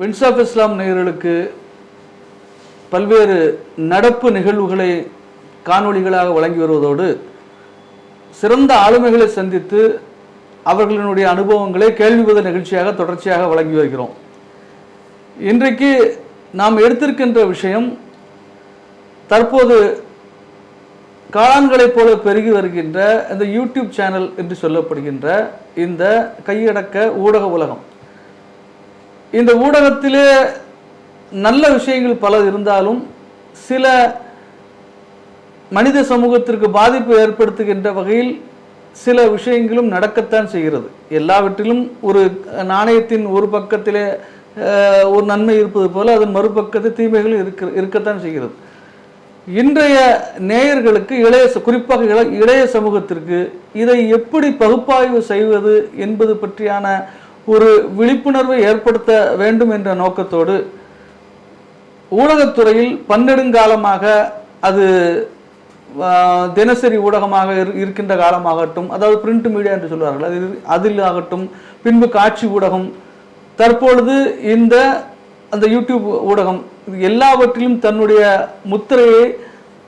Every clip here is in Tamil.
வின்ஸ் ஆஃப் இஸ்லாம் நேயர்களுக்கு பல்வேறு நடப்பு நிகழ்வுகளை காணொளிகளாக வழங்கி வருவதோடு சிறந்த ஆளுமைகளை சந்தித்து அவர்களினுடைய அனுபவங்களை கேள்வி பதில் நிகழ்ச்சியாக தொடர்ச்சியாக வழங்கி வருகிறோம். இன்றைக்கு நாம் எடுத்திருக்கின்ற விஷயம் தற்போது காளான்களைப் போல பெருகி வருகின்ற இந்த யூடியூப் சேனல் என்று சொல்லப்படுகின்ற இந்த கையடக்க ஊடக உலகம். இந்த ஊடகத்திலே நல்ல விஷயங்கள் பல இருந்தாலும் சில மனித சமூகத்திற்கு பாதிப்பு ஏற்படுத்துகின்ற வகையில் சில விஷயங்களும் நடக்கத்தான் செய்கிறது. எல்லாவற்றிலும் ஒரு நாணயத்தின் ஒரு பக்கத்திலே ஒரு நன்மை இருப்பது போல அதன் மறுபக்கத்தில் தீமைகள் இருக்க இருக்கத்தான் செய்கிறது. இன்றைய நேயர்களுக்கு இளைய குறிப்பாக இளைய சமூகத்திற்கு இதை எப்படி பகுப்பாய்வு செய்வது என்பது பற்றியான ஒரு விழிப்புணர்வை ஏற்படுத்த வேண்டும் என்ற நோக்கத்தோடு ஊடகத்துறையில் பன்னெடுங்காலமாக அது தினசரி ஊடகமாக இரு- இருக்கின்ற காலமாகட்டும் அதாவது பிரிண்ட் மீடியா என்று சொல்வார்கள் அது அதில் ஆகட்டும் பின்பு காட்சி ஊடகம் தற்பொழுது இந்த அந்த யூடியூப் ஊடகம் எல்லாவற்றிலும் தன்னுடைய முத்திரையை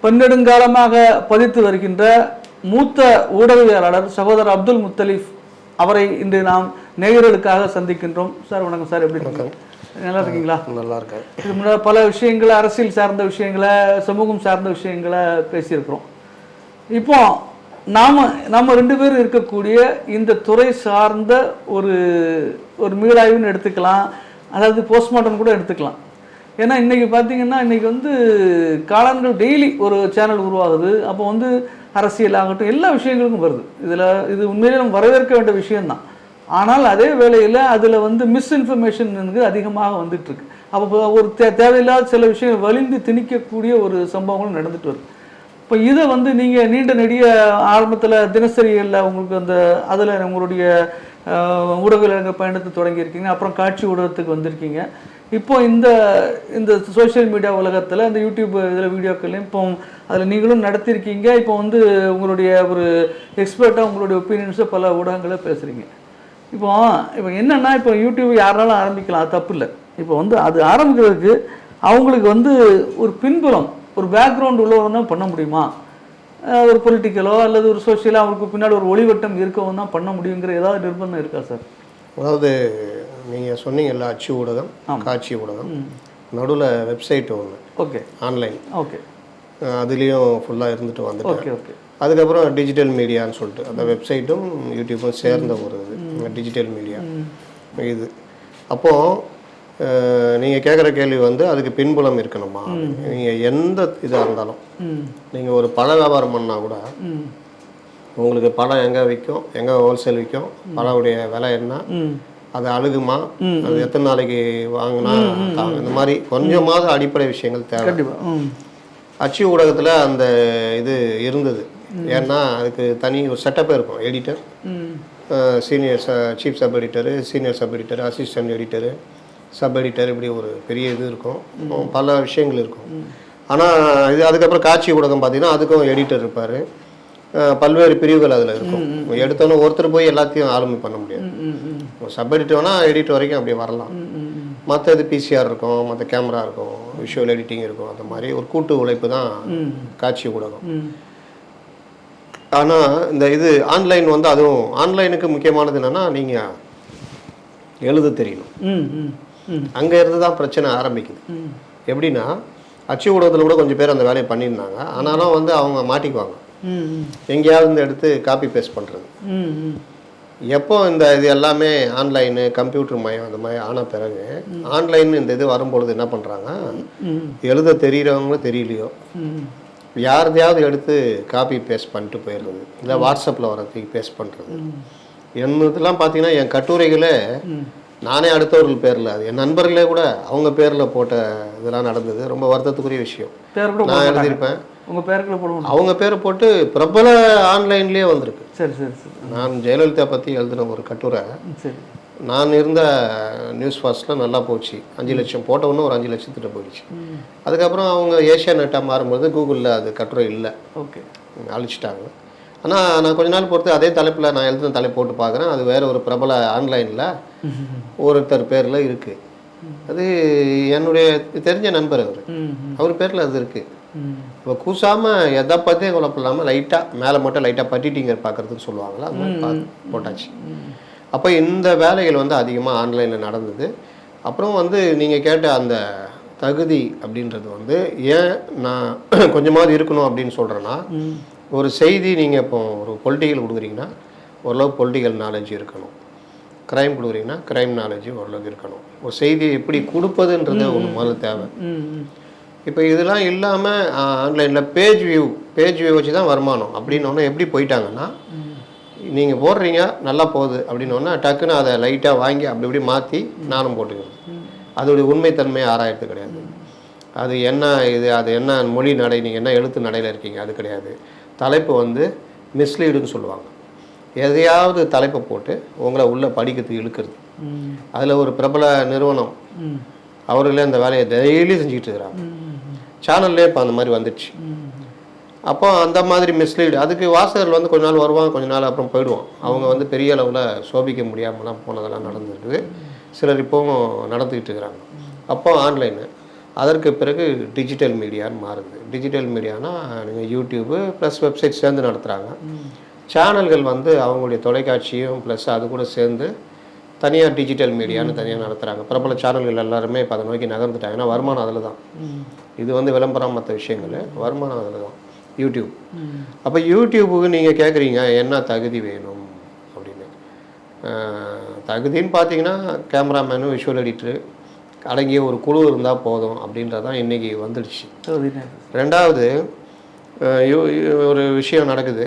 பன்னெடுங்காலமாக பதித்து வருகின்ற மூத்த ஊடகவியலாளர் சகோதரர் அப்துல் முத்தலீஃப் அவரை இன்று நாம் நேயர்களுக்காக சந்திக்கின்றோம். சார் வணக்கம் சார். எப்படி இருக்கீங்க? நல்லா இருக்கீங்களா? நல்லா இருக்கேன். இது முன்னாடி பல விஷயங்களை அரசியல் சார்ந்த விஷயங்களை சமூகம் சார்ந்த விஷயங்களை பேசியிருக்கிறோம். இப்போ நாம நம்ம ரெண்டு பேரும் இருக்கக்கூடிய இந்த துறை சார்ந்த ஒரு ஒரு மீளாய்வுன்னு எடுத்துக்கலாம். அதாவது போஸ்ட்மார்ட்டம் கூட எடுத்துக்கலாம். ஏன்னா இன்னைக்கு பார்த்தீங்கன்னா இன்னைக்கு வந்து காளான்கள் டெய்லி ஒரு சேனல் உருவாகுது. அப்போ வந்து அரசியல் ஆகட்டும் எல்லா விஷயங்களுக்கும் வருது. இதில் இது உண்மையிலே நம்ம வரவேற்க வேண்டிய விஷயம்தான். ஆனால் அதே வேளையில் அதில் வந்து மிஸ்இன்ஃபர்மேஷன் அதிகமாக வந்துட்டுருக்கு. அப்போ ஒரு தே தேவையில்லாத சில விஷயங்கள் வலிந்து திணிக்கக்கூடிய ஒரு சம்பவங்களும் நடந்துட்டு வருது. இப்போ இதை வந்து நீங்கள் நீண்ட நெடிய ஆரம்பத்தில் தினசரிகளில் உங்களுக்கு அந்த அதில் உங்களுடைய அஹ், ஊடகவியலாளர் பயணத்தை தொடங்கியிருக்கீங்க அப்புறம் காட்சி ஊடகத்துக்கு வந்திருக்கீங்க. இப்போ இந்த இந்த சோஷியல் மீடியா உலகத்தில் இந்த யூடியூப் இதில் வீடியோக்கள்லையும் இப்போ அதில் நீங்களும் நடத்தியிருக்கீங்க இப்போ வந்து உங்களுடைய ஒரு எக்ஸ்பர்ட்டாக உங்களுடைய ஒப்பீனியன்ஸை பல ஊடகங்களை பேசுகிறீங்க இப்போ இப்போ என்னன்னா இப்போ யூடியூப் யாருனாலும் ஆரம்பிக்கலாம் அது தப்பு இல்லை இப்போ வந்து அது ஆரம்பிக்கிறதுக்கு அவங்களுக்கு வந்து ஒரு பின்புலம் ஒரு பேக்ரவுண்ட் உள்ளவங்க தான் பண்ண முடியுமா? ஒரு பொலிட்டிக்கலோ அல்லது ஒரு சோஷியலாக அவருக்கு பின்னாடி ஒரு ஒளிவட்டம் இருக்கவும் தான் பண்ண முடியுங்கிற ஏதாவது நிர்பந்தம் இருக்கா சார் அதாவது நீங்கள் சொன்னீங்கல்ல அச்சு ஊடகம் காட்சி ஊடகம். நடுவில் வெப்சைட் ஒன்று ஓகே. Online okay. அதுலேயும் ஃபுல்லாக இருந்துட்டு வந்துட்டேன். Okay okay. அதுக்கப்புறம் டிஜிட்டல் மீடியான்னு சொல்லிட்டு அந்த வெப்சைட்டும் யூடியூப்பும் சேர்ந்த ஒரு இது. டிஜிட்டல் மீடியா இது. அப்போது நீங்கள் கேட்குற கேள்வி வந்து அதுக்கு பின்புலம் இருக்கணுமா? நீங்கள் எந்த இதாக இருந்தாலும். நீங்கள் ஒரு பழ வியாபாரம் பண்ணால் கூட உங்களுக்கு பழம் எங்கே விற்கும் எங்கே ஹோல்சேல் விற்கும் பழமுடைய விலை என்ன? அது அழுகுமா? அது எத்தனை நாளைக்கு வாங்கினா தாங்க இந்த மாதிரி கொஞ்சமாவது அடிப்படை விஷயங்கள் தேவை. அச்சு ஊடகத்தில் அந்த இது இருந்தது. ஏன்னா அதுக்கு தனி ஒரு செட்டப்பே இருக்கும். Editor senior chief sub editor senior sub editor assistant editor sub editor இப்படி ஒரு பெரிய இது இருக்கும். பல விஷயங்கள் இருக்கும். ஆனால் இது அதுக்கப்புறம் காட்சி ஊடகம் பார்த்தீங்கன்னா அதுக்கும் எடிட்டர் இருப்பார். பல்வேறு பிரிவுகள் அதில் இருக்கும். எடுத்தோன்னே ஒருத்தர் போய் எல்லாத்தையும் ஆளுமை பண்ண முடியாது. சப் வேணால் எடிட்டர் வரைக்கும் அப்படி வரலாம். மற்ற இது பிசிஆர் இருக்கும் மற்ற கேமரா இருக்கும் விஷுவல் எடிட்டிங் இருக்கும் அந்த மாதிரி ஒரு கூட்டு உழைப்பு தான் காட்சி ஊடகம். ஆனால் இந்த இது ஆன்லைன் வந்து அதுவும் ஆன்லைனுக்கு முக்கியமானது என்னென்னா நீங்கள் எழுத தெரியணும். அங்கே இருந்து தான் பிரச்சனை ஆரம்பிக்குது. எப்படின்னா அச்சு ஊடகத்தில் கூட கொஞ்சம் பேர் அந்த வேலையை பண்ணியிருந்தாங்க. ஆனாலும் வந்து அவங்க மாட்டிக்குவாங்க. எங்கேயாவது இந்த எடுத்து காப்பி பேஸ்ட் பண்ணுறது எப்போ இந்த இது எல்லாமே ஆன்லைனு கம்ப்யூட்டர் மயம் அந்த மாதிரி ஆன பிறகு ஆன்லைன் இந்த இது வரும்பொழுது என்ன பண்ணுறாங்க எழுத தெரிகிறவங்க தெரியலையோ? யாரதையாவது எடுத்து காப்பி பேஸ்ட் பண்ணிட்டு போயிடுறது. இல்லை வாட்ஸ்அப்பில் வரதுக்கு பேஸ்ட் பண்ணுறது என்னதெல்லாம் பார்த்தீங்கன்னா என் கட்டுரைகளே நானே அடுத்தவர்கள் பேரில் அது என் நண்பர்களே கூட அவங்க பேரில் போட்ட இதெல்லாம் நடந்தது. ரொம்ப வருத்தத்துக்குரிய விஷயம். பேர் கூட நான் எழுதியிருப்பேன். உங்கள் பேருக்குள்ள போடுவோம் அவங்க பேரை போட்டு பிரபல ஆன்லைன்லேயே வந்திருக்கு. சரி சரி சரி. நான் ஜெயலலிதா பற்றி எழுதின ஒரு கட்டுரை. சரி. நான் இருந்த நியூஸ் ஃபர்ஸ்ட்டில் நல்லா போச்சு. அஞ்சு லட்சம் போட்ட உடனே ஒரு அஞ்சு லட்சத்திட்ட போயிடுச்சு. அதுக்கப்புறம் அவங்க ஏஷியா நெட்டாக மாறும்போது கூகுளில் அது கட்டுரை இல்லை. ஓகே. அழிச்சிட்டாங்க. ஆனால் நான் கொஞ்ச நாள் பொறுத்து அதே தலைப்பில் நான் எழுதின தலைப்பு போட்டு பார்க்குறேன். அது வேற ஒரு பிரபல ஆன்லைனில் ஒருத்தர் பேரில் இருக்குது அது என்னுடைய தெரிஞ்ச நண்பர் அவர். அவர் பேரில் அது இருக்குது இப்போ கூசாமல் எதை பற்றியும் குழப்பம் இல்லாமல் லைட்டாக மேலே மட்டும் லைட்டாக பட்டிட்டிங்க பார்க்குறதுன்னு சொல்லுவாங்களா அது மாதிரி பார்த்து போட்டாச்சு. அப்போ இந்த வேலைகள் வந்து அதிகமாக ஆன்லைனில் நடந்தது. அப்புறம் வந்து நீங்கள் கேட்ட அந்த தகுதி அப்படின்றது வந்து ஏன் நான் கொஞ்சமாவது இருக்கணும் அப்படின்னு சொல்கிறேன்னா ஒரு செய்தி நீங்கள் இப்போ ஒரு பொலிட்டிக்கல் கொடுக்குறீங்கன்னா ஓரளவு பொலிட்டிக்கல் நாலேஜ் இருக்கணும். க்ரைம் கொடுக்குறீங்கன்னா க்ரைம் நாலேஜ் ஓரளவுக்கு இருக்கணும். ஒரு செய்தியை எப்படி கொடுப்பதுன்றது ஒன்று முதல்ல தேவை. இப்போ இதெல்லாம் இல்லாமல் ஆன்லைனில் பேஜ் வியூ பேஜ் வியூ வச்சு தான் வருமானம். அப்படின்னு எப்படி போயிட்டாங்கன்னா நீங்கள் போடுறீங்க நல்லா போகுது அப்படின்னோடனே டக்குன்னு அதை லைட்டாக வாங்கி அப்படி இப்படி மாற்றி நானும் போட்டுக்கிறேன் அதோடைய உண்மைத்தன்மையை ஆராயறது கிடையாது. அது என்ன இது அது என்ன மொழி நடை நீங்கள் என்ன எழுத்து நடையில் இருக்கீங்க அது கிடையாது. தலைப்பு வந்து மிஸ்லீடுன்னு சொல்லுவாங்க. எதையாவது தலைப்பை போட்டு உங்களை உள்ளே படிக்கிறதுக்கு இழுக்கிறது. அதில் ஒரு பிரபல நிறுவனம் அவர்களே அந்த வேலையை டெய்லி செஞ்சுக்கிட்டு இருக்கிறாங்க. சேனல்லே இப்போ அந்த மாதிரி வந்துடுச்சு. அப்போ அந்த மாதிரி மிஸ்லீடு அதுக்கு வாசகர்கள் வந்து கொஞ்ச நாள் வருவாங்க கொஞ்ச நாள் அப்புறம் போயிடுவோம் அவங்க வந்து பெரிய அளவில் சோபிக்க முடியாமலாம் போனதெல்லாம் நடந்திருக்குது. சிலர் இப்போவும் நடந்துக்கிட்டு இருக்கிறாங்க. அப்போ ஆன்லைனு அதற்கு பிறகு டிஜிட்டல் மீடியான்னு மாறுது. டிஜிட்டல் மீடியானா நீங்கள் யூடியூப்பு ப்ளஸ் வெப்சைட் சேர்ந்து நடத்துகிறாங்க சேனல்கள் வந்து அவங்களுடைய தொலைக்காட்சியும் ப்ளஸ் அது கூட சேர்ந்து தனியார் டிஜிட்டல் மீடியான்னு தனியாக நடத்துகிறாங்க பிரபல சேனல்கள் எல்லாருமே இப்போ அதை நோக்கி நகர்ந்துட்டாங்க. ஏன்னா வருமானம் அதில் தான் இது வந்து விளம்பரம் மற்ற விஷயங்கள். வருமானம் அதில் தான் யூடியூப். அப்போ யூடியூபுக்கு நீங்கள் கேட்குறீங்க என்ன தகுதி வேணும்? அப்படின்னு. தகுதின்னு பார்த்தீங்கன்னா கேமராமேனு விஷுவல் எடிட்டரு அடங்கிய ஒரு குழு இருந்தால் போதும் அப்படின்றது தான் இன்றைக்கி வந்துடுச்சு. ரெண்டாவது ஒரு விஷயம் நடக்குது.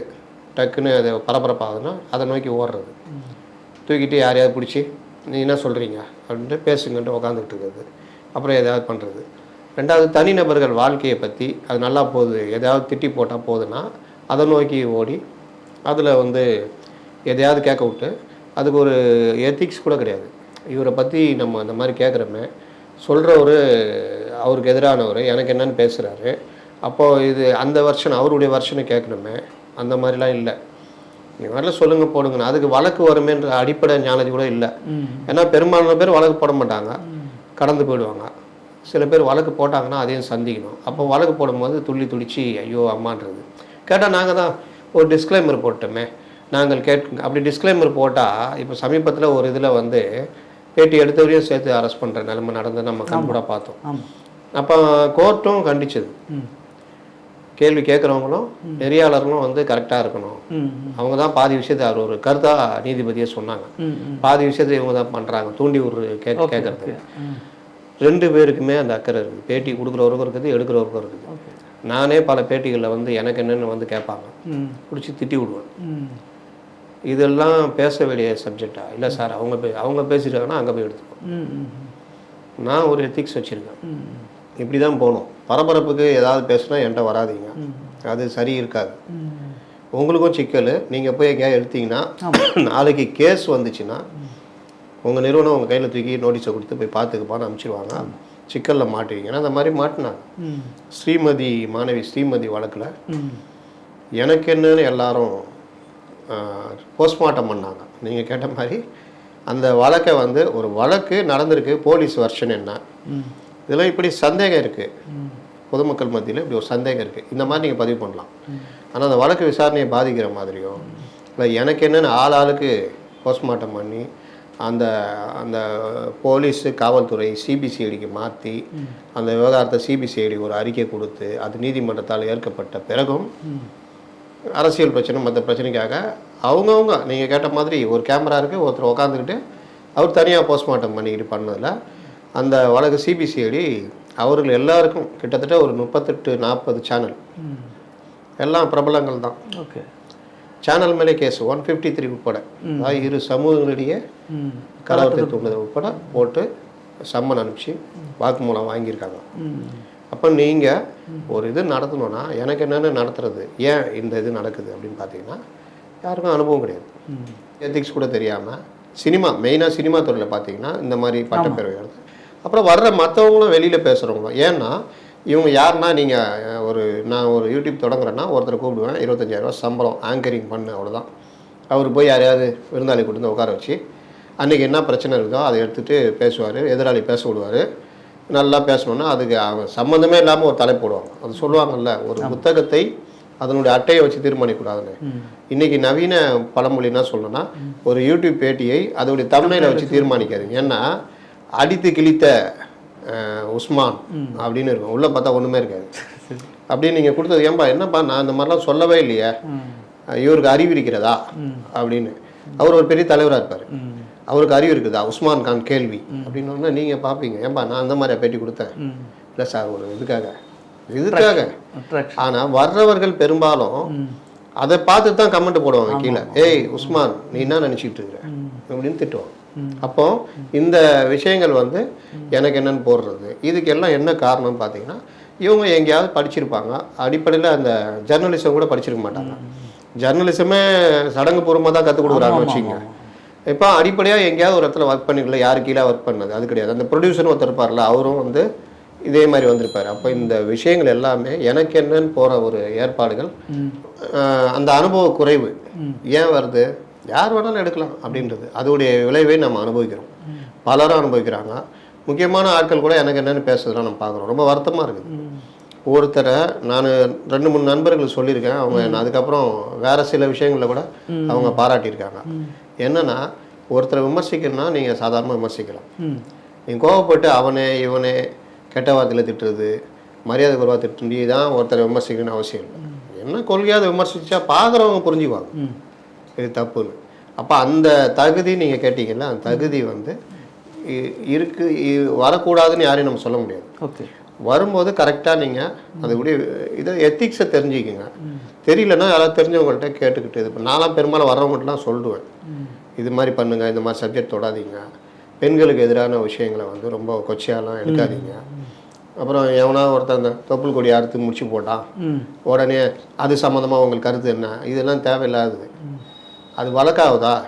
டக்குன்னு அது பரபரப்பாகுதுன்னா அதை நோக்கி ஓடுறது. தூக்கிட்டு யாரையாவது பிடிச்சி நீ என்ன சொல்கிறீங்க அப்படின்ட்டு பேசுங்கன்ட்டு உக்காந்துக்கிட்டு இருக்கிறது. அப்புறம் எதாவது பண்ணுறது ரெண்டாவது தனிநபர்கள் வாழ்க்கையை பற்றி அது நல்லா போகுது. எதாவது திட்டி போட்டால் போகுதுன்னா அதை நோக்கி ஓடி அதில் வந்து எதையாவது கேட்க விட்டு அதுக்கு ஒரு எத்திக்ஸ் கூட கிடையாது. இவரை பற்றி நம்ம அந்த மாதிரி கேட்குறோமே சொல்கிறவர் அவருக்கு எதிரானவர் எனக்கு என்னன்னு பேசுகிறாரு அப்போது இது அந்த வருஷன் அவருடைய வருஷனை கேட்கணுமே அந்த மாதிரிலாம் இல்லை. நீங்கள் வரல சொல்லுங்கள் போடுங்கண்ணா அதுக்கு வழக்கு வருமேன்ற அடிப்படை ஞானது கூட இல்லை. ஏன்னா பெரும்பாலான பேர் வழக்கு போட மாட்டாங்க. கடந்து போயிடுவாங்க. சில பேர் வழக்கு போட்டாங்கன்னா அதையும் சந்திக்கணும். அப்போ வழக்கு போடும்போது துள்ளி துடிச்சு ஐயோ அம்மான்றது. கேட்டால் நாங்கள் தான் ஒரு டிஸ்க்ளைமர் போட்டோமே. நாங்கள் கேட் அப்படி டிஸ்க்ளைமர் போட்டால் இப்போ சமீபத்தில் ஒரு இதில் வந்து பேட்டி எடுத்தவரையும் சேர்த்து அரெஸ்ட் பண்ணுற நிலைமை நடந்து நம்ம கண்கூட பார்த்தோம். அப்போ கோர்ட்டும் கண்டிச்சது. கேள்வி கேட்குறவங்களும் நெறியாளர்களும் வந்து கரெக்டாக இருக்கணும். அவங்க தான் பாதி விஷயத்தை அவர் ஒரு கருத்தாக நீதிபதியே சொன்னாங்க. பாதி விஷயத்தை இவங்க தான் பண்ணுறாங்க தூண்டி ஒரு கேட்க கேட்கறது. ரெண்டு பேருக்குமே அந்த அக்கறை இருக்குது பேட்டி கொடுக்குறவருக்கும் இருக்குது எடுக்கிறவருக்கும் இருக்குது. நானே பல பேட்டிகளில் வந்து எனக்கு என்னென்னு வந்து கேட்பாங்க. பிடிச்சி திட்டி விடுவேன். இதெல்லாம் பேச வேண்டிய சப்ஜெக்டா? இல்லை சார் அவங்க பே அவங்க பேசிட்டாங்கன்னா அங்கே போய் எடுத்துக்கோ ம் ம் நான் ஒரு எத்திக்ஸ் வச்சுருக்கேன். இப்படி தான் போகணும். பரபரப்புக்கு ஏதாவது பேசுனா என்கிட்ட வராதீங்க. அது சரி இருக்காது. உங்களுக்கும் சிக்கல். நீங்கள் போய் எங்கேயாவது எடுத்தீங்கன்னா நாளைக்கு கேஸ் வந்துச்சுன்னா உங்கள் நிறுவனம் உங்கள் கையில் தூக்கி நோட்டீஸை கொடுத்து போய் பார்த்துக்குப்பான்னு அனுப்பிச்சிடுவாங்க சிக்கலில் மாட்டுவீங்க. ஏன்னா அந்த மாதிரி மாட்டினாங்க ஸ்ரீமதி மாணவி ஸ்ரீமதி வழக்கில் எனக்கு என்னன்னு எல்லாரும் போஸ்ட்மார்ட்டம் பண்ணாங்க. நீங்கள் கேட்ட மாதிரி அந்த வழக்கை வந்து ஒரு வழக்கு நடந்திருக்கு போலீஸ் வெர்ஷன் என்ன? ம். இதெல்லாம் இப்படி சந்தேகம் இருக்குது பொதுமக்கள் மத்தியில் இப்படி ஒரு சந்தேகம் இருக்குது இந்த மாதிரி நீங்கள் பதிவு பண்ணலாம். ஆனால் அந்த வழக்கு விசாரணையை பாதிக்கிற மாதிரியோ இல்லை எனக்கு என்னென்னு ஆள் ஆளுக்கு போஸ்ட்மார்ட்டம் பண்ணி அந்த அந்த போலீஸு காவல்துறை சிபிசிஐடிக்கு மாற்றி அந்த விவகாரத்தை சிபிசிஐடி ஒரு அறிக்கை கொடுத்து அது நீதிமன்றத்தால் ஏற்கப்பட்ட பிறகும் அரசியல் பிரச்சனை மற்ற பிரச்சனைக்காக அவங்கவுங்க நீங்கள் கேட்ட மாதிரி ஒரு கேமரா இருக்குது ஒருத்தர் உட்காந்துக்கிட்டு அவர் தனியாக போஸ்ட்மார்ட்டம் பண்ணிக்கிட்டு பண்ணதில் அந்த வழக்கு சிபிசிஐடி அவர்கள் எல்லாருக்கும் கிட்டத்தட்ட ஒரு முப்பத்தெட்டு நாற்பது சேனல் எல்லாம் பிரபலங்கள் தான். ஓகே. சேனல் மேலே கேஸ் ஒன் ஃபிஃப்டி த்ரீ உட்பட அதாவது இரு சமூகங்களிடையே கலவரத்தை தூண்டுதல் உட்பட போட்டு சம்மன் அனுப்பிச்சு வாக்குமூலம் வாங்கியிருக்காங்க. அப்போ நீங்கள் ஒரு இது நடத்தணும்னா எனக்கு என்னென்ன நடத்துறது? ஏன் இந்த இது நடக்குது அப்படின்னு பார்த்தீங்கன்னா யாருக்கும் அனுபவம் கிடையாது. எத்திக்ஸ் கூட தெரியாமல் சினிமா மெயினாக சினிமா துறையில் பார்த்தீங்கன்னா இந்த மாதிரி பட்டப்பேரவை அப்புறம் வர்ற மற்றவங்களும் வெளியில் பேசுகிறவங்க ஏன்னா இவங்க யாருன்னா நீங்கள் ஒரு நான் ஒரு யூடியூப் தொடங்குறேன்னா ஒருத்தரை கூப்பிடுவேன் இருபத்தஞ்சாயிரரூவா சம்பளம் ஆங்கரிங் பண்ணு அவ்வளோதான் அவர் போய் யாரையாவது விருந்தாளி கூட்டு வந்து உட்கார வச்சு அன்றைக்கி என்ன பிரச்சனை இருக்கோ அதை எடுத்துகிட்டு பேசுவார் எதிராளி பேச விடுவார். நல்லா பேசணுன்னா அதுக்கு அவன் சம்மந்தமே இல்லாமல் ஒரு தலை போடுவாங்க. அது சொல்லுவாங்கல்ல ஒரு புத்தகத்தை அதனுடைய அட்டையை வச்சு தீர்மானிக்கக்கூடாதுன்னு. இன்னைக்கு நவீன பழமொழி என்ன சொல்லணும்னா ஒரு யூடியூப் பேட்டியை அதோடைய தமிழையில் வச்சு தீர்மானிக்காதீங்க. ஏன்னா அடித்து கிழித்த உஸ்மான் அப்படின்னு இருக்கும். உள்ளே பார்த்தா ஒன்றுமே இருக்காது. அப்படின்னு நீங்கள் கொடுத்தது ஏன்பா என்னப்பா நான் இந்த மாதிரிலாம் சொல்லவே இல்லையே. இவருக்கு அறிவு இருக்கிறதா? அப்படின்னு. அவர் ஒரு பெரிய தலைவராக இருப்பார். அவருக்கு அறிவு இருக்குதா? உஸ்மான் கான் கேள்வி. அப்படின்னு நீங்கள் பார்ப்பீங்க ஏன்பா நான் அந்த மாதிரி பேட்டி கொடுத்தேன். இல்லை சார் ஒரு இதுக்காக. இதுக்காக? ஆனால் வர்றவர்கள் பெரும்பாலும் அதை பார்த்து தான் கமெண்ட் போடுவாங்க கீழே. ஏய் உஸ்மான் நீ என்ன நினச்சிட்டு இருக்கிற? அப்படின்னு திட்டுவாங்க. அப்போ இந்த விஷயங்கள் வந்து எனக்கு என்னன்னு போடுறது. இதுக்கு எல்லாம் என்ன காரணம்னு பார்த்தீங்கன்னா இவங்க எங்கேயாவது படிச்சிருப்பாங்க. அடிப்படையில் அந்த ஜெர்னலிசம் கூட படிச்சிருக்க மாட்டாங்க. ஜெர்னலிசமே சடங்கு பூர்வமாக தான் கற்றுக் கொடுக்குறாங்கன்னு வச்சுங்க இப்போ அடிப்படையாக எங்கேயாவது ஒரு இடத்துல ஒர்க் பண்ணிக்கல யாரு கீழே ஒர்க் பண்ணது அது கிடையாது. அந்த ப்ரொடியூசர்னு ஒருத்தர் இருப்பார்ல அவரும் வந்து இதே மாதிரி வந்திருப்பார். அப்போ இந்த விஷயங்கள் எல்லாமே எனக்கு என்னன்னு போகிற ஒரு ஏற்பாடுகள் அந்த அனுபவ குறைவு ஏன் வருது? யார் வேணாலும் எடுக்கலாம் அப்படின்றது. அதோடைய விளைவை நம்ம அனுபவிக்கிறோம். பலரும் அனுபவிக்கிறாங்க. முக்கியமான ஆட்கள் கூட எனக்கு என்னன்னு பேசுறதெல்லாம் நம்ம பார்க்குறோம். ரொம்ப வருத்தமாக இருக்குது. ஒருத்தரை நான் ரெண்டு மூணு நண்பர்கள் சொல்லியிருக்கேன். அவங்க என்ன அதுக்கப்புறம் வேற சில விஷயங்களில் கூட அவங்க பாராட்டியிருக்காங்க. என்னன்னா ஒருத்தரை விமர்சிக்கணும்னா நீங்கள் சாதாரணமாக விமர்சிக்கலாம். நீங்கள் கோவப்பட்டு அவனே இவனே கெட்ட வார்த்தையில் திட்டுறது மரியாதை குறைவாக திட்டு தான் ஒருத்தரை விமர்சிக்கணும்னு அவசியம் இல்லை. என்ன கொள்கையாவது விமர்சிச்சா பார்க்குறவங்க புரிஞ்சுக்குவாங்க. இது தப்புன்னு. அப்போ அந்த தகுதி நீங்கள் கேட்டீங்கல்ல அந்த தகுதி வந்து இருக்கு வரக்கூடாதுன்னு யாரையும் நம்ம சொல்ல முடியாது. ஓகே. வரும்போது கரெக்டாக நீங்கள் அதுக்குடைய இதை எத்திக்ஸை தெரிஞ்சுக்கங்க. தெரியலன்னா யாராவது தெரிஞ்சவங்கள்ட்ட கேட்டுக்கிட்டு இது பண்ண- நான்லாம் பெரும்பாலும் வர்றவங்கள்ட்டலாம் சொல்லுவேன். இது மாதிரி பண்ணுங்க இந்த மாதிரி சப்ஜெக்ட் தொடாதீங்க. பெண்களுக்கு எதிரான விஷயங்களை வந்து ரொம்ப கொச்சையாலாம் எடுக்காதீங்க. அப்புறம் எவனா ஒருத்தன் அந்த தொப்புள் கொடி அறுத்து முடிச்சு போட்டான் உடனே அது சம்மந்தமாக உங்களுக்கு கருத்து என்ன? இதெல்லாம் தேவையில்லாதது. அது வழக்காகுதா?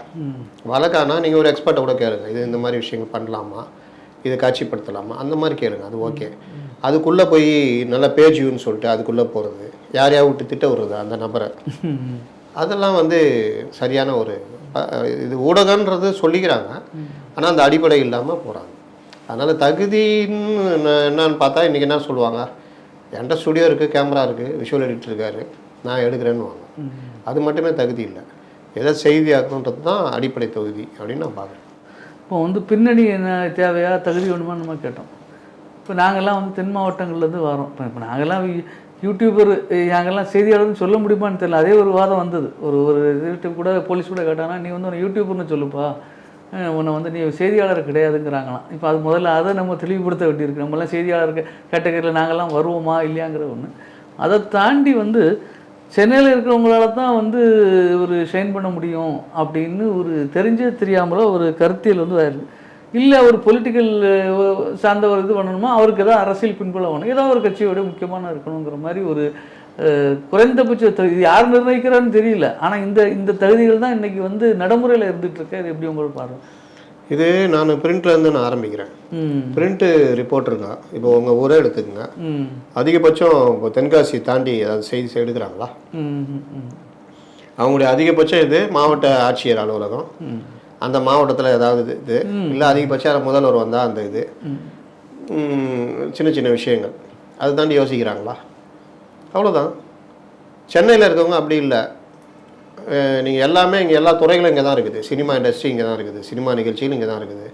வழக்கானா நீங்கள் ஒரு எக்ஸ்பர்ட்டை கூட கேளுங்க. இது இந்த மாதிரி விஷயங்கள் பண்ணலாமா? இதை காட்சிப்படுத்தலாமா? அந்த மாதிரி கேளுங்க. அது ஓகே. அதுக்குள்ளே போய் நல்ல பேஜ் யூன்னு சொல்லிட்டு அதுக்குள்ளே போகிறது யாரையா விட்டு திட்ட விடுறது அந்த நபரை? அதெல்லாம் வந்து சரியான ஒரு இது ஊடகன்றது சொல்லிக்கிறாங்க. ஆனால் அந்த அடிப்படை இல்லாமல் போகிறாங்க அதனால் தகுதின்னு என்ன- என்னன்னு பார்த்தா இன்றைக்கி என்ன சொல்லுவாங்க? என்கிட்ட ஸ்டுடியோ இருக்குது கேமரா இருக்குது விஷுவல் எடிட்டர் இருக்காரு. நான் எடுக்கிறேன்னு வாங்க அது மட்டுமே தகுதி இல்லை. எதை செய்தியாக்கணுன்றது தான் அடிப்படை தொகுதி அப்படின்னு நான் பார்க்குறேன். இப்போ வந்து பின்னணி என்ன தேவையா தகுதி வேணுமா நம்ம கேட்டோம். இப்போ நாங்கள்லாம் வந்து தென் மாவட்டங்கள்லேருந்து வரோம். இப்போ இப்போ நாங்கள்லாம் யூ- யூடியூபர் நாங்கள்லாம் செய்தியாளர்னு சொல்ல முடியுமான்னு தெரியல. அதே ஒரு வாதம் வந்தது. ஒரு ஒரு இது கூட போலீஸ் கூட கேட்டாங்கன்னா நீ வந்து ஒரு யூடியூபர்னு சொல்லுப்பா. உன்னை வந்து நீ செய்தியாளர் கிடையாதுங்கிறாங்களாம். இப்போ அது முதல்ல அதை நம்ம தெளிவுபடுத்த வேண்டியிருக்கு. நம்மளாம் செய்தியாளர் கேட்டகரியில் நாங்கள்லாம் வருவோமா இல்லையாங்கிற ஒன்று அதை தாண்டி வந்து சென்னையில் இருக்கிறவங்களால தான் வந்து ஒரு ஷைன் பண்ண முடியும் அப்படின்னு ஒரு தெரிஞ்சே தெரியாமலோ ஒரு கருத்தியல் வந்து வருது இல்லை ஒரு பொலிட்டிக்கல் சார்ந்த ஒரு இது பண்ணணுமா? அவருக்கு ஏதாவது அரசியல் பின்புலம் வேணும் ஏதோ ஒரு கட்சியோட முக்கியமான இருக்கணுங்கிற மாதிரி ஒரு குறைந்தபட்ச தகுதி இது யார் நிர்ணயிக்கிறான்னு தெரியல. ஆனால் இந்த இந்த தகுதிகள் தான் இன்னைக்கு வந்து நடைமுறையில் இருந்துட்டு இருக்கு. அது எப்படி உங்களுக்கு பாருங்கள் இது நான் பிரிண்ட்லேருந்து நான் ஆரம்பிக்கிறேன். பிரிண்ட்டு ரிப்போர்ட்டருங்க இப்போ உங்கள் ஊரே எடுத்துக்கங்க. அதிகபட்சம் இப்போ தென்காசி தாண்டி ஏதாவது செய்தி எடுக்கிறாங்களா? அவங்களுடைய அதிகபட்சம் இது மாவட்ட ஆட்சியர் அலுவலகம். அந்த மாவட்டத்தில் ஏதாவது இது இல்லை அதிகபட்சம் முதல்வர் வந்தால் அந்த இது. சின்ன சின்ன விஷயங்கள். அதை தாண்டி யோசிக்கிறாங்களா? அவ்வளோதான் சென்னையில் இருக்கவங்க அப்படி இல்லை. நீங்கள் எல்லாமே இங்கே எல்லா துறைகளும் இங்கே தான் இருக்குது. சினிமா இண்டஸ்ட்ரி இங்கே தான் இருக்குது. சினிமா நிகழ்ச்சிகள் இங்கே தான் இருக்குது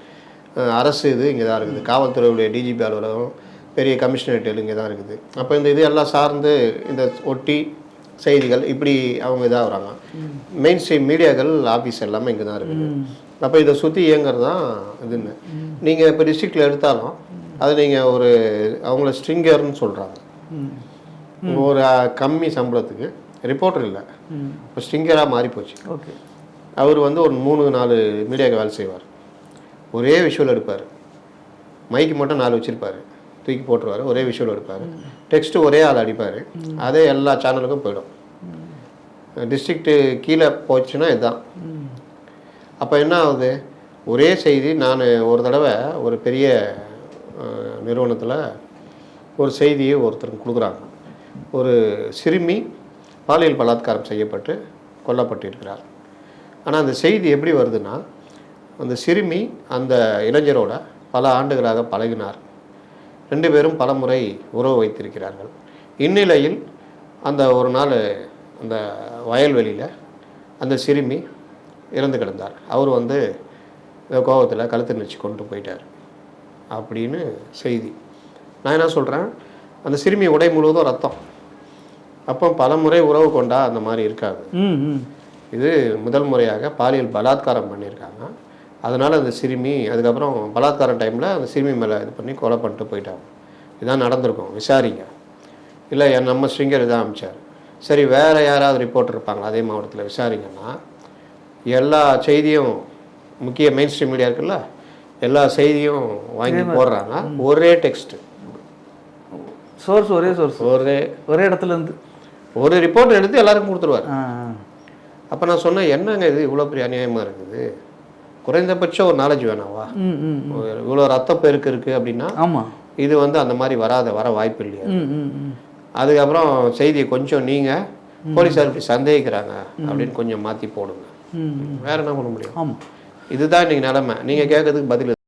அரசு இது இங்கே தான் இருக்குது காவல்துறையுடைய டிஜிபி அலுவலகம் பெரிய கமிஷனரேட் இங்கே தான் இருக்குது. அப்போ இந்த இது எல்லாம் சார்ந்து இந்த ஒட்டி செய்திகள் இப்படி அவங்க இதாகிறாங்க மெயின் ஸ்ட்ரீம் மீடியாக்கள் ஆஃபீஸ் எல்லாமே இங்கே தான் இருக்குது அப்போ இதை சுற்றி இயங்குறது தான் இதுன்னு நீங்கள் இப்போ டிஸ்ட்ரிக்டில் எடுத்தாலும் அது நீங்கள் ஒரு அவங்கள ஸ்ட்ரிங்கர்னு சொல்கிறாங்க ஒரு கம்மி சம்பளத்துக்கு ரிப்போர்ட்டர் இல்லை. இப்போ ஸ்ட்ரிங்கராக மாறி போச்சு. ஓகே. அவர் வந்து ஒரு மூணு நாலு மீடியாவுக்கு வேலை செய்வார். ஒரே விஷுவல் எடுப்பார். மைக்கு மட்டும் நாலு வச்சுருப்பார். தூக்கி போட்டுருவார். ஒரே விஷுவல் எடுப்பார். டெக்ஸ்ட் ஒரே ஆள் அடிப்பார். அதே எல்லா சேனலுக்கும் போயிடும். டிஸ்ட்ரிக்ட்டு கீழே போச்சுன்னா இதுதான். அப்போ என்ன ஆகுது? ஒரே செய்தி நான் ஒரு தடவை ஒரு பெரிய நிறுவனத்தில் ஒரு செய்தியை ஒருத்தருக்கு கொடுக்குறாங்க. ஒரு சிறுமி பாலியல் பலாத்காரம் செய்யப்பட்டு கொல்லப்பட்டிருக்கிறார். ஆனால் அந்த செய்தி எப்படி வருதுன்னா அந்த சிறுமி அந்த இளைஞரோட பல ஆண்டுகளாக பழகினார். ரெண்டு பேரும் பல முறை உறவு வைத்திருக்கிறார்கள். இந்நிலையில் அந்த ஒரு நாள் அந்த வயல்வெளியில் அந்த சிறுமி இறந்து கிடந்தார். அவர் வந்து கோபத்தில் கழுத்து நெரிச்சு கொண்டு போயிட்டார் அப்படின்னு செய்தி. நான் என்ன சொல்கிறேன் அந்த சிறுமி உடை முழுவதும் ரத்தம். அப்போ பல முறை உறவு கொண்டா அந்த மாதிரி ம் இது முதல் முறையாக பாலியல் பலாத்காரம் பண்ணியிருக்காங்க. அதனால் அந்த சிறுமி அதுக்கப்புறம் பலாத்காரம் டைமில் அந்த சிறுமி மேலே இது பண்ணி கொலை பண்ணிட்டு போயிட்டாங்க. இதான் நடந்திருக்கும் விசாரிங்க. இல்லை என் நம்ம ஸ்ட்ரிங்கர் இதான் அமிச்சார். சரி வேறு யாராவது ரிப்போர்ட் இருப்பாங்க அதே மாவட்டத்தில் விசாரிங்கன்னா எல்லா செய்தியும் முக்கிய மெயின் ஸ்ட்ரீம் மீடியா இருக்குல்ல எல்லா செய்தியும் வாங்கி போடுறாங்க. ஒரே டெக்ஸ்ட் சோர்ஸ் ஒரே சோர்ஸ் ஒரே. ஒரே இடத்துல இருந்து. ஒரு ரிப்போர்ட் எடுத்து எல்லாருக்கும் கொடுத்துருவார். அப்போ நான் சொன்னேன் என்னங்க இது இவ்வளோ பெரிய அநியாயமாக இருக்குது? குறைந்தபட்சம் ஒரு நாலேஜ் வேணாவா இவ்வளோ ரத்த பெருக்கு இருக்குது அப்படின்னா ஆமாம் இது வந்து அந்த மாதிரி வராத வர வாய்ப்பு இல்லையா? அதுக்கப்புறம் செய்தியை கொஞ்சம் நீங்கள் போலீஸார் இப்படி சந்தேகிக்கிறாங்க அப்படின்னு கொஞ்சம் மாற்றி போடுங்க. வேற என்ன பண்ண முடியும்? இதுதான் இன்னைக்கு நிலைமை. நீங்கள் கேட்கறதுக்கு பதில்